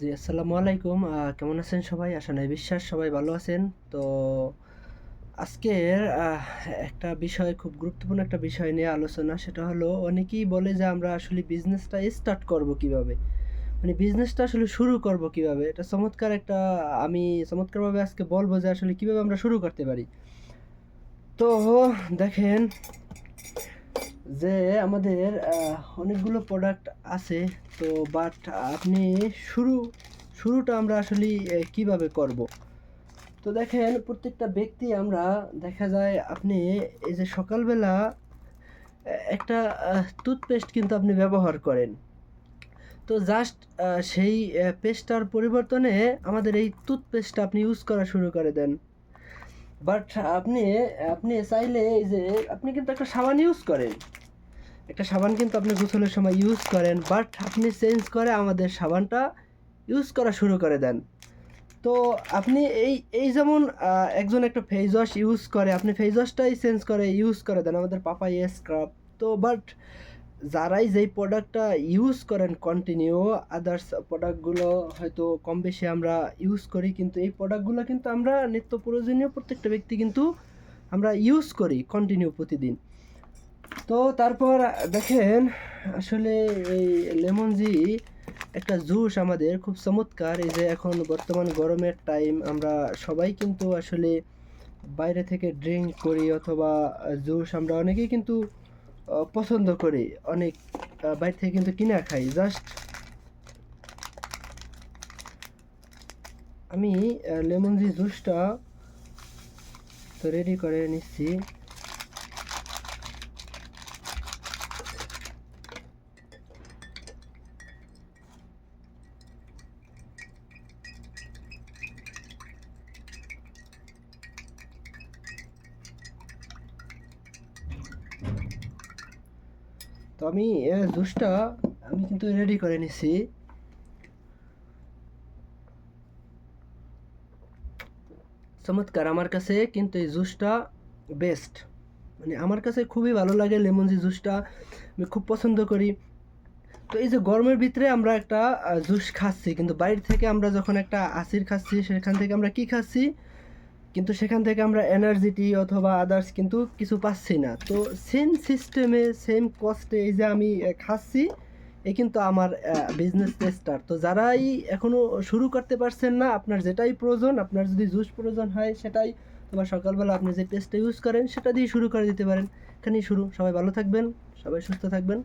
জি, আসসালামু আলাইকুম। কেমন আছেন সবাই? আশা নাই বিশ্বাস, সবাই ভালো আছেন। তো আজকের একটা বিষয়, খুব গুরুত্বপূর্ণ একটা বিষয় নিয়ে আলোচনা, সেটা হলো অনেকেই বলে যে আমরা আসলে বিজনেসটা স্টার্ট করব কীভাবে? মানে বিজনেসটা আসলে শুরু করব কীভাবে? এটা চমৎকার একটা, আমি চমৎকারভাবে আজকে বলব যে আসলে কীভাবে আমরা শুরু করতে পারি। তো দেখেন যে আমাদের অনেকগুলো প্রোডাক্ট আছে, তো বাট আপনি শুরু, শুরুটা আমরা আসলে কীভাবে করব? তো দেখেন, প্রত্যেকটা ব্যক্তি আমরা দেখা যায় আপনি এই যে সকালবেলা একটা টুথপেস্ট কিন্তু আপনি ব্যবহার করেন। তো জাস্ট সেই পেস্টটার পরিবর্তনে আমাদের এই টুথপেস্টটা আপনি ইউজ করা শুরু করে দেন। বাট আপনি আপনি চাইলে এই যে, আপনি কিন্তু একটা সাবান ইউজ করেন। একটা সাবান কিন্তু আপনি গোসলের সময় ইউজ করেন বাট আপনি চেঞ্জ করে আমাদের সাবানটা ইউজ করা শুরু করে দেন। তো আপনি এই এই যেমন একজন একটা ফেস ওয়াশ ইউজ করে, আপনি ফেস ওয়াশটাই চেঞ্জ করে ইউজ করে দেন। আমাদের পাপাই স্ক্রাব তো বাট যারাই যেই প্রোডাক্টটা ইউজ করেন কন্টিনিউ আদার্স প্রোডাক্টগুলো হয়তো কম বেশি আমরা ইউজ করি, কিন্তু এই প্রোডাক্টগুলো কিন্তু আমরা নিত্য প্রয়োজনীয় প্রত্যেকটা ব্যক্তি কিন্তু আমরা ইউজ করি কন্টিনিউ প্রতিদিন। তো তারপর দেখেন, আসলে এই লেমন জি একটা জুস আমাদের, খুব চমৎকার। এই যে এখন বর্তমান গরমের টাইম আমরা সবাই কিন্তু আসলে বাইরে থেকে ড্রিঙ্ক করি অথবা জুস আমরা অনেকেই কিন্তু পছন্দ করি। অনেক বাইরে থেকে কিন্তু কিনা খাই। জাস্ট আমি লেমন জি জুসটা তো রেডি করে নিচ্ছি। তো আমি জুসটা আমি কিন্তু রেডি করে নিছি। চমৎকার, আমার কাছে কিন্তু এই জুসটা বেস্ট মানে আমার কাছে খুবই ভালো লাগে লেমন জি জুসটা, আমি খুব পছন্দ করি। তো এই যে গরমের ভিতরে আমরা একটা জুস খাচ্ছি, কিন্তু বাইরে থেকে আমরা যখন একটা আসির খাচ্ছি, সেখান থেকে আমরা কি খাচ্ছি? কিন্তু সেখান থেকে আমরা এনার্জিটি অথবা আদার্স কিন্তু কিছু পাচ্ছি না। তো সেম সিস্টেমে সেম কস্টে এই যে আমি খাচ্ছি, এ কিন্তু আমার বিজনেস স্টার্ট তো যারাই এখনও শুরু করতে পারছেন না, আপনার যেটাই প্রয়োজন, আপনার যদি জুস প্রয়োজন হয়, সেটাই তোমার সকালবেলা আপনি যে পেস্টটা ইউজ করেন, সেটা দিয়ে শুরু করে দিতে পারেন। এখানেই শুরু। সবাই ভালো থাকবেন, সবাই সুস্থ থাকবেন।